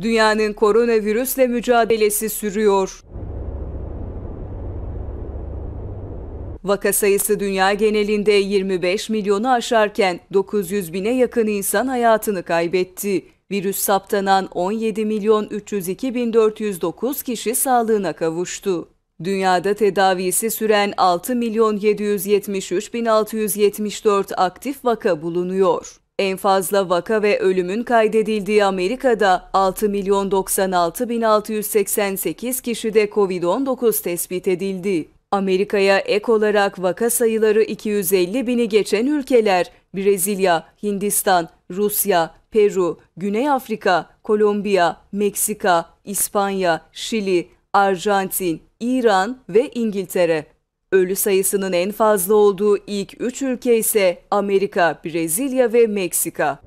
Dünyanın koronavirüsle mücadelesi sürüyor. Vaka sayısı dünya genelinde 25 milyonu aşarken 900 bine yakın insan hayatını kaybetti. Virüs saptanan 17 milyon 302 bin 409 kişi sağlığına kavuştu. Dünyada tedavisi süren 6 milyon 773 bin 674 aktif vaka bulunuyor. En fazla vaka ve ölümün kaydedildiği Amerika'da 6 milyon 96 bin 688 kişide COVID-19 tespit edildi. Amerika'ya ek olarak vaka sayıları 250 bini geçen ülkeler Brezilya, Hindistan, Rusya, Peru, Güney Afrika, Kolombiya, Meksika, İspanya, Şili, Arjantin, İran ve İngiltere. Ölü sayısının en fazla olduğu ilk üç ülke ise Amerika, Brezilya ve Meksika.